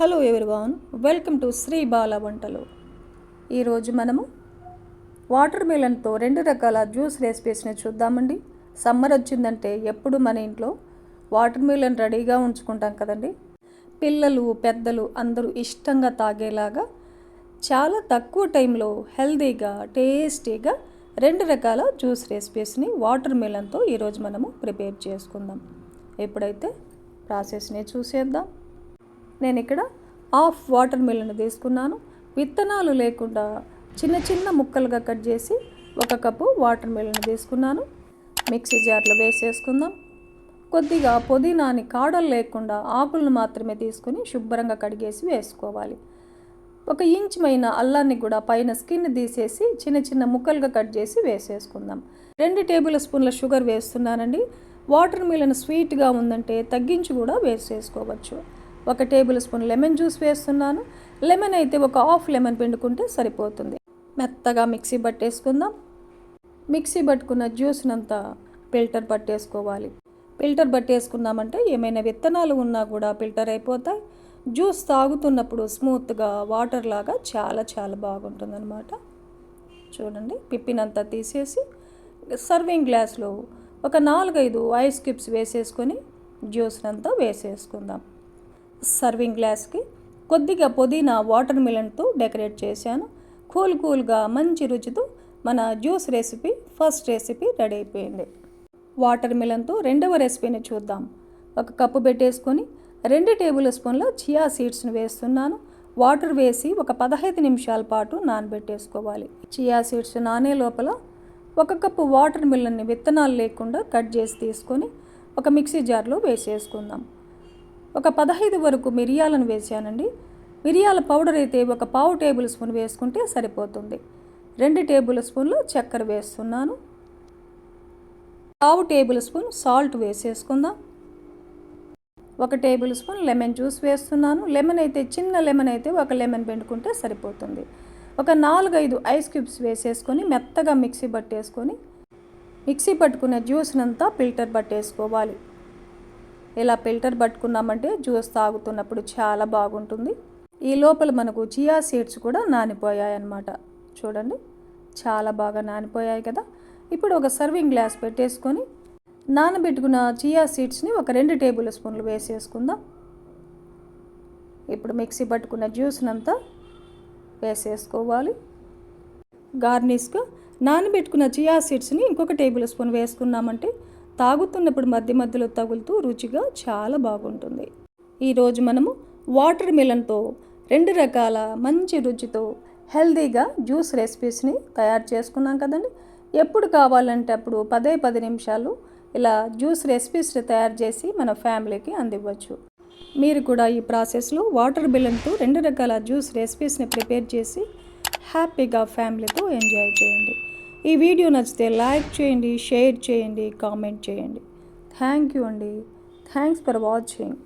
Hello everyone welcome to Sri Bala వంటలు. ఈరోజు మనము వాటర్ మిలన్తో రెండు రకాల జ్యూస్ రెసిపీస్ని చూద్దామండి. సమ్మర్ వచ్చిందంటే ఎప్పుడు మన ఇంట్లో వాటర్ మిలన్ రెడీగా ఉంచుకుంటాం కదండి. పిల్లలు పెద్దలు అందరూ ఇష్టంగా తాగేలాగా చాలా తక్కువ టైంలో హెల్తీగా టేస్టీగా రెండు రకాల జ్యూస్ రెసిపీస్ని వాటర్ మిలన్తో ఈరోజు మనము ప్రిపేర్ చేసుకుందాం. ఎప్పుడైతే ప్రాసెస్ని చూసేద్దాం. నేను ఇక్కడ హాఫ్ వాటర్ మిల్ని తీసుకున్నాను. విత్తనాలు లేకుండా చిన్న చిన్న ముక్కలుగా కట్ చేసి ఒక కప్పు వాటర్ మిల్ని తీసుకున్నాను. మిక్సీ జార్లో వేసేసుకుందాం. కొద్దిగా పుదీనాని కాడలు లేకుండా ఆకులను మాత్రమే తీసుకొని శుభ్రంగా కడిగేసి వేసుకోవాలి. ఒక ఇంచుమైన అల్లాన్ని కూడా పైన స్కిన్ తీసేసి చిన్న చిన్న ముక్కలుగా కట్ చేసి వేసేసుకుందాం. రెండు టేబుల్ స్పూన్ల షుగర్ వేస్తున్నానండి. వాటర్ మిలన్ స్వీట్గా ఉందంటే తగ్గించి కూడా వేసేసుకోవచ్చు. ఒక టేబుల్ స్పూన్ లెమన్ జ్యూస్ వేస్తున్నాను. లెమన్ అయితే ఒక హాఫ్ లెమన్ పిండుకుంటే సరిపోతుంది. మెత్తగా మిక్సీ పట్టేసుకుందాం. మిక్సీ పట్టుకున్న జ్యూస్నంతా ఫిల్టర్ పట్టేసుకోవాలి. ఫిల్టర్ పట్టేసుకున్నామంటే ఏమైనా విత్తనాలు ఉన్నా కూడా ఫిల్టర్ అయిపోతాయి. జ్యూస్ తాగుతున్నప్పుడు స్మూత్గా వాటర్ లాగా చాలా చాలా బాగుంటుందన్నమాట. చూడండి పిప్పినంతా తీసేసి సర్వింగ్ గ్లాస్లో ఒక నాలుగైదు ఐస్ క్యూబ్స్ వేసేసుకొని జ్యూస్నంతా వేసేసుకుందాం. సర్వింగ్ గ్లాస్కి కొద్దిగా పుదీనా వాటర్ మిలన్తో డెకరేట్ చేశాను. కూల్ కూల్గా మంచి రుచితో మన juice recipe first recipe ready అయిపోయింది. వాటర్ మిలన్తో రెండవ రెసిపీని చూద్దాం. ఒక కప్పు పెట్టేసుకొని రెండు టేబుల్ స్పూన్ల చియా సీడ్స్ని వేస్తున్నాను. వాటర్ వేసి ఒక పదహైదు నిమిషాల పాటు నానబెట్టేసుకోవాలి. చియా సీడ్స్ నానే లోపల ఒక కప్పు వాటర్ మిల్లన్ని విత్తనాలు లేకుండా కట్ చేసి తీసుకొని ఒక మిక్సీ జార్లో వేసేసుకుందాం. ఒక పదహైదు వరకు మిరియాలను వేసానండి. మిరియాల పౌడర్ అయితే ఒక పావు టేబుల్ స్పూన్ వేసుకుంటే సరిపోతుంది. రెండు టేబుల్ స్పూన్లు చక్కెర వేస్తున్నాను. పావు టేబుల్ స్పూన్ సాల్ట్ వేసేసుకుందాం. ఒక టేబుల్ స్పూన్ లెమన్ జ్యూస్ వేస్తున్నాను. లెమన్ అయితే చిన్న లెమన్ అయితే ఒక లెమన్ పెండుకుంటే సరిపోతుంది. ఒక నాలుగైదు ఐస్ క్యూబ్స్ వేసేసుకొని మెత్తగా మిక్సీ పట్టేసుకొని మిక్సీ పట్టుకున్న జ్యూస్నంతా ఫిల్టర్ పట్టేసుకోవాలి ఇలా ఫిల్టర్ పట్టుకున్నామంటే జ్యూస్ తాగుతున్నప్పుడు చాలా బాగుంటుంది. ఈ లోపల మనకు చియా సీడ్స్ కూడా నానిపోయాయి అన్నమాట చూడండి చాలా బాగా నానిపోయాయి కదా. ఇప్పుడు ఒక సర్వింగ్ గ్లాస్ పెట్టేసుకొని నానబెట్టుకున్న చియా సీడ్స్ని ఒక రెండు టేబుల్ స్పూన్లు వేసేసుకుందాం. ఇప్పుడు మిక్సీ పట్టుకున్న జ్యూస్నంతా వేసేసుకోవాలి. గార్నిష్గా నానబెట్టుకున్న చియా సీడ్స్ని ఇంకొక టేబుల్ స్పూన్ వేసుకున్నామంటే తాగుతున్నప్పుడు మధ్య మధ్యలో తగులుతూ రుచిగా చాలా బాగుంటుంది. ఈరోజు మనము వాటర్ మిలన్తో రెండు రకాల మంచి రుచితో హెల్తీగా జ్యూస్ రెసిపీస్ని తయారు చేసుకున్నాం కదండి. ఎప్పుడు కావాలంటే అప్పుడు పదే పది నిమిషాలు ఇలా జ్యూస్ రెసిపీస్ని తయారు చేసి మన ఫ్యామిలీకి అందివ్వచ్చు. మీరు కూడా ఈ ప్రాసెస్లో వాటర్ బిల్లన్తో రెండు రకాల జ్యూస్ రెసిపీస్ని ప్రిపేర్ చేసి హ్యాపీగా ఫ్యామిలీతో ఎంజాయ్ చేయండి. ఈ వీడియో నచ్చితే లైక్ చేయండి షేర్ చేయండి కామెంట్ చేయండి. థ్యాంక్ యూ అండి. Thanks for watching